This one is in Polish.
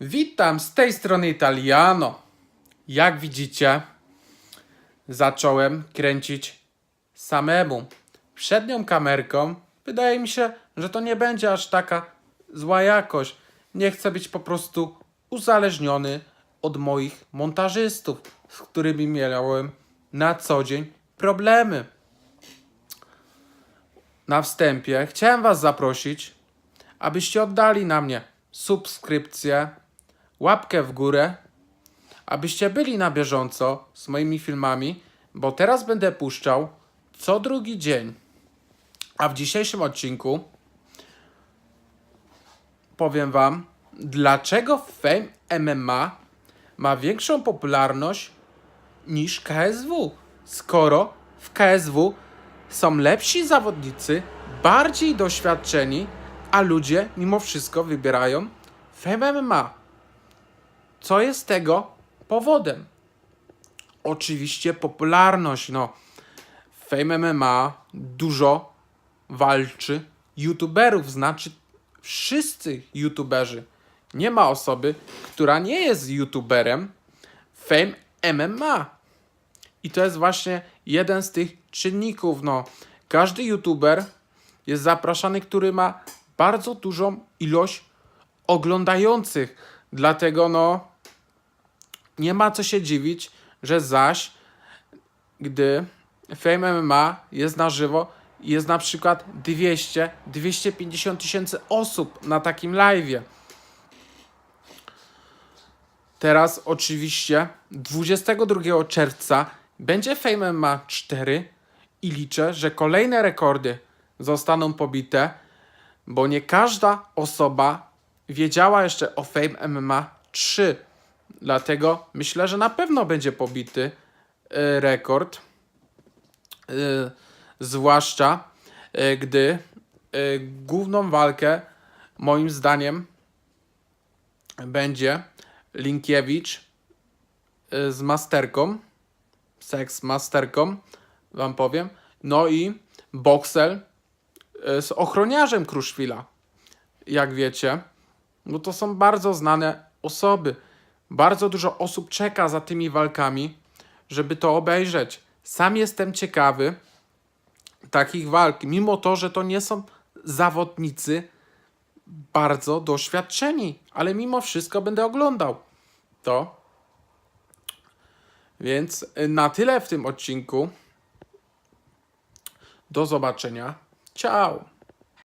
Witam z tej strony Italiano. Jak widzicie, zacząłem kręcić samemu. Przednią kamerką wydaje mi się, że to nie będzie aż taka zła jakość. Nie chcę być po prostu uzależniony od moich montażystów, z którymi miałem na co dzień problemy. Na wstępie chciałem Was zaprosić, abyście oddali na mnie subskrypcję, łapkę w górę, abyście byli na bieżąco z moimi filmami, bo teraz będę puszczał co drugi dzień. A w dzisiejszym odcinku powiem Wam, dlaczego Fame MMA ma większą popularność niż KSW, skoro w KSW są lepsi zawodnicy, bardziej doświadczeni, a ludzie mimo wszystko wybierają Fame MMA. Co jest tego powodem? Oczywiście popularność. No, Fame MMA dużo walczy youtuberów, znaczy wszyscy youtuberzy. Nie ma osoby, która nie jest youtuberem Fame MMA. I to jest właśnie jeden z tych czynników. No, każdy youtuber jest zapraszany, który ma bardzo dużą ilość oglądających. Dlatego no nie ma co się dziwić, że zaś gdy Fame MMA jest na żywo, jest na przykład 200-250 tysięcy osób na takim live'ie. Teraz oczywiście 22 czerwca będzie Fame MMA 4 i liczę, że kolejne rekordy zostaną pobite, bo nie każda osoba wiedziała jeszcze o Fame MMA 3. Dlatego myślę, że na pewno będzie pobity e, rekord. E, zwłaszcza e, gdy główną walkę moim zdaniem będzie Linkiewicz z masterką, seks masterką, wam powiem. No i Boxel z ochroniarzem Kruszwila. Jak wiecie, no to są bardzo znane osoby. Bardzo dużo osób czeka za tymi walkami, żeby to obejrzeć. Sam jestem ciekawy takich walk, mimo to, że to nie są zawodnicy bardzo doświadczeni, ale mimo wszystko będę oglądał to. Więc y, na tyle w tym odcinku. Do zobaczenia. Ciao.